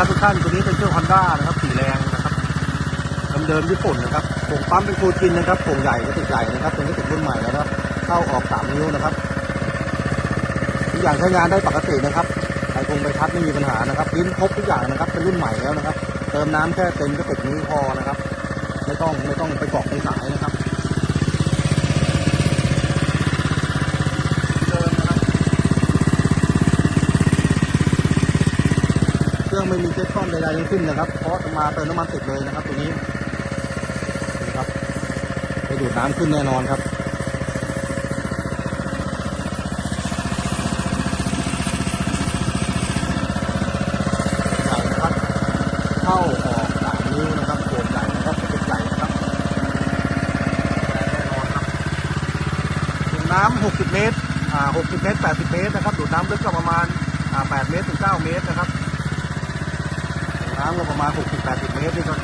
ครับทุกท่านตัวนี้เป็นเครื่องฮอนด้านะครับสีแรงนะครับเดิมๆญี่ปุ่นนะครับโป่งปั๊มเป็นฟูจินนะครับโป่งใหญ่กระติกใหญ่นะครับเป็นกระติกรุ่นใหม่แล้วนะครับเข้าออกสามนิ้วนะครับทุกอย่างใช้งานได้ปกตินะครับไอคงใบพัดไม่มีปัญหานะครับพิ้นครบทุกอย่างนะครับเป็นรุ่นใหม่แล้วนะครับ เติมน้ำแค่เต็มกระติกนี้วพอนะครับ ไม่ต้องไม่ต้องไปกรอกในสายนะครับเดิมนะครับ เครื่องไม่มีเช็คซ่อมใดๆทั้งสิ้นนะครับ เพราะมาเติมน้ำมันติดเลยนะครับ ตัวนี้นี่ครับไปดูดน้ำขึ้นแน่นอนครับนะครับเข้าออกสามนิ้วนะครับโกดใหญ่นะครับเป็นใหญ่นะครับแน่นอนครับดูดน้ำ60 เมตรอ่า60 เมตร 80 เมตรนะครับ ดูดน้ำลึกก็ประมาณอ่า8เมตรถึง9เมตรนะครับ น้ำก็ประมาณ 60-80 เมตรนี่ก็